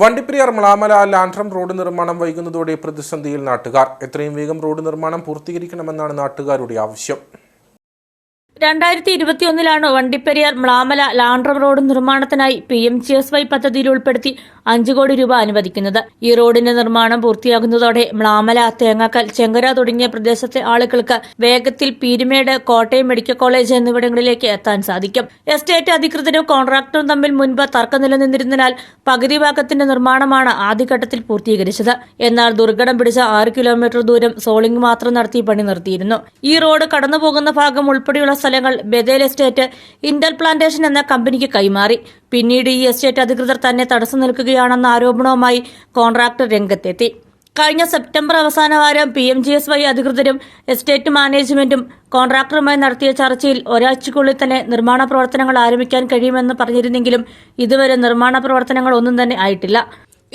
Vandiperiyar Mlamala ലാൻഡ്രം road നിർമ്മാണം വൈകുന്നതോടെ പ്രതിസന്ധിയിൽ നാട്ടുകാർ. എത്രയും വേഗം റോഡ് നിർമ്മാണം പൂർത്തീകരിക്കണമെന്നാണ് നാട്ടുകാരുടെ ആവശ്യം. രണ്ടായിരത്തി ഇരുപത്തിയൊന്നിലാണ് വണ്ടിപ്പെരിയാർ മ്ലാമല ലാൻഡർ റോഡ് നിർമ്മാണത്തിനായി P M G S Y പദ്ധതിയിൽ ഉൾപ്പെടുത്തി അഞ്ചു കോടി രൂപ അനുവദിക്കുന്നത്. ഈ റോഡിന്റെ നിർമ്മാണം പൂർത്തിയാകുന്നതോടെ മ്ലാമല തേങ്ങാക്കൽ ചെങ്കര തുടങ്ങിയ പ്രദേശത്തെ ആളുകൾക്ക് വേഗത്തിൽ പീരുമേട് കോട്ടയം മെഡിക്കൽ കോളേജ് എന്നിവിടങ്ങളിലേക്ക് എത്താൻ സാധിക്കും. എസ്റ്റേറ്റ് അധികൃതരും കോൺട്രാക്ടറും തമ്മിൽ മുൻപ് തർക്കം നിലനിന്നിരുന്നതിനാൽ പകുതി ഭാഗത്തിന്റെ നിർമ്മാണമാണ് ആദ്യഘട്ടത്തിൽ പൂർത്തീകരിച്ചത്. എന്നാൽ ദുർഘടം പിടിച്ച ആറ് കിലോമീറ്റർ ദൂരം സോളിംഗ് മാത്രം നടത്തി പണി നിർത്തിയിരുന്നു. ഈ റോഡ് കടന്നുപോകുന്ന ഭാഗം ഉൾപ്പെടെയുള്ള സ്ഥലങ്ങൾ ബദേൽ എസ്റ്റേറ്റ് ഇന്റൽ പ്ലാന്റേഷൻ എന്ന കമ്പനിക്ക് കൈമാറി. പിന്നീട് ഈ എസ്റ്റേറ്റ് അധികൃതർ തന്നെ തടസ്സം നിൽക്കുകയാണെന്ന ആരോപണവുമായി കോൺട്രാക്ടർ രംഗത്തെത്തി. കഴിഞ്ഞ സെപ്റ്റംബർ അവസാന വാരം P M G S Y അധികൃതരും എസ്റ്റേറ്റ് മാനേജ്മെന്റും കോൺട്രാക്ടറുമായി നടത്തിയ ചർച്ചയിൽ ഒരാഴ്ചക്കുള്ളിൽ തന്നെ നിർമ്മാണ പ്രവർത്തനങ്ങൾ ആരംഭിക്കാൻ കഴിയുമെന്ന് പറഞ്ഞിരുന്നെങ്കിലും ഇതുവരെ നിർമ്മാണ പ്രവർത്തനങ്ങൾ ഒന്നും തന്നെ ആയിട്ടില്ല.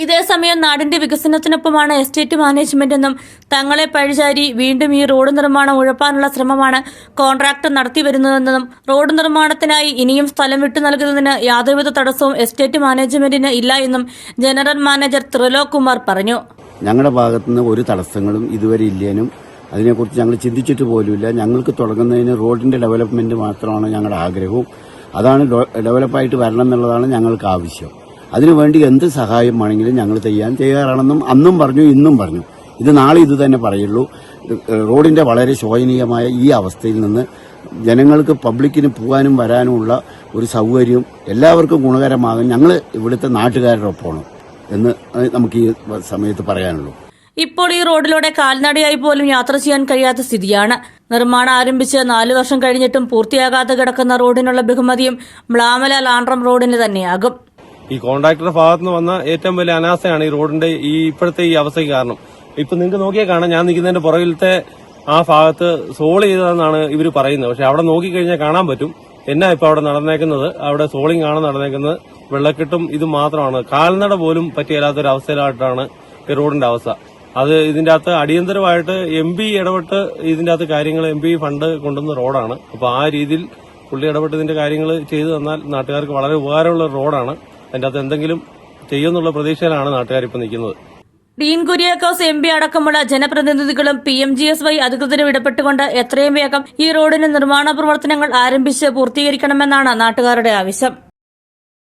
ഇതേസമയം നാടിന്റെ വികസനത്തിനൊപ്പമാണ് എസ്റ്റേറ്റ് മാനേജ്മെന്റ് എന്നും തങ്ങളെ പഴിചാരി വീണ്ടും ഈ റോഡ് നിർമ്മാണം ഉഴപ്പാനുള്ള ശ്രമമാണ് കോൺട്രാക്ടർ നടത്തിവരുന്നതെന്നും റോഡ് നിർമ്മാണത്തിനായി ഇനിയും സ്ഥലം വിട്ടു നൽകുന്നതിന് യാതൊരുവിധ തടസ്സവും എസ്റ്റേറ്റ് മാനേജ്മെന്റിന് ഇല്ല എന്നും ജനറൽ മാനേജർ ത്രിലോക് കുമാർ പറഞ്ഞു. ഞങ്ങളുടെ ഭാഗത്തുനിന്ന് ഒരു തടസ്സങ്ങളും ഇതുവരെ ഇല്ലേനും അതിനെക്കുറിച്ച് ഞങ്ങൾ ചിന്തിച്ചിട്ട് പോലുമില്ല. ഞങ്ങൾക്ക് തുടങ്ങുന്നതിന് റോഡിന്റെ ഡെവലപ്മെന്റ് മാത്രമാണ് ഞങ്ങളുടെ ആഗ്രഹവും. അതാണ് ഡെവലപ്പായിട്ട് വരണം എന്നുള്ളതാണ് ഞങ്ങൾക്ക് ആവശ്യം. അതിനുവേണ്ടി എന്ത് സഹായം വേണമെങ്കിലും ഞങ്ങൾ ചെയ്യാൻ തയ്യാറാണെന്നും അന്നും പറഞ്ഞു ഇന്നും പറഞ്ഞു. ഇത് നാളെ ഇത് തന്നെ പറയുള്ളൂ. റോഡിന്റെ വളരെ ശോചനീയമായ ഈ അവസ്ഥയിൽ നിന്ന് ജനങ്ങൾക്ക് പബ്ലിക്കിന് പോകാനും വരാനുമുള്ള ഒരു സൗകര്യം എല്ലാവർക്കും ഗുണകരമാകും. ഞങ്ങൾ ഇവിടുത്തെ നാട്ടുകാരുടെ ഒപ്പമാണ് എന്ന് നമുക്ക് ഈ സമയത്ത് പറയാനുള്ളൂ. ഇപ്പോൾ ഈ റോഡിലൂടെ കാൽനടയായി പോലും യാത്ര ചെയ്യാൻ കഴിയാത്ത സ്ഥിതിയാണ്. നിർമ്മാണം ആരംഭിച്ച് നാലു വർഷം കഴിഞ്ഞിട്ടും പൂർത്തിയാകാതെ കിടക്കുന്ന റോഡിനുള്ള ബഹുമതിയും മ്ലാമല ലാൻഡ്രം റോഡിന് തന്നെയാകും. ഈ കോൺട്രാക്ടറുടെ ഭാഗത്ത് നിന്ന് വന്ന ഏറ്റവും വലിയ അനാസ്ഥയാണ് ഈ റോഡിന്റെ ഈ ഇപ്പോഴത്തെ ഈ അവസ്ഥയ്ക്ക് കാരണം. ഇപ്പൊ നിങ്ങൾക്ക് നോക്കിയാൽ കാണാം ഞാൻ നിൽക്കുന്നതിന്റെ പുറകിലത്തെ ആ ഭാഗത്ത് സോൾ ചെയ്തതെന്നാണ് ഇവർ പറയുന്നത്. പക്ഷെ അവിടെ നോക്കിക്കഴിഞ്ഞാൽ കാണാൻ പറ്റും. എന്നാ ഇപ്പൊ അവിടെ നടന്നേക്കുന്നത്? അവിടെ സോളിംഗ് ആണ് നടന്നേക്കുന്നത്. വെള്ളക്കെട്ടും ഇത് മാത്രമാണ്. കാൽനട പോലും പറ്റിയല്ലാത്തൊരു അവസ്ഥയിലായിട്ടാണ് ഈ റോഡിന്റെ അവസ്ഥ. അത് ഇതിന്റെ അകത്ത് അടിയന്തരമായിട്ട് എം പി ഇടപെട്ട് ഇതിന്റെ അകത്ത് കാര്യങ്ങൾ എം പി ഫണ്ട് കൊണ്ടുവന്ന റോഡാണ്. അപ്പൊ ആ രീതിയിൽ പുള്ളി ഇടപെട്ട് ഇതിന്റെ കാര്യങ്ങൾ ചെയ്തു തന്നാൽ നാട്ടുകാർക്ക് വളരെ ഉപകാരമുള്ള റോഡാണ്. അതിന്റെ അകത്ത് എന്തെങ്കിലും ചെയ്യുമെന്നുള്ള പ്രതീക്ഷയിലാണ് നാട്ടുകാർ ഇപ്പൊ നിൽക്കുന്നത്. ഡീൻ കുര്യാക്കോസ് എം പി അടക്കമുള്ള ജനപ്രതിനിധികളും P M G S Y അധികൃതരും ഇടപെട്ടുകൊണ്ട് എത്രയും വേഗം ഈ റോഡിന് നിർമ്മാണ പ്രവർത്തനങ്ങൾ ആരംഭിച്ച് പൂർത്തീകരിക്കണമെന്നാണ് നാട്ടുകാരുടെ ആവശ്യം.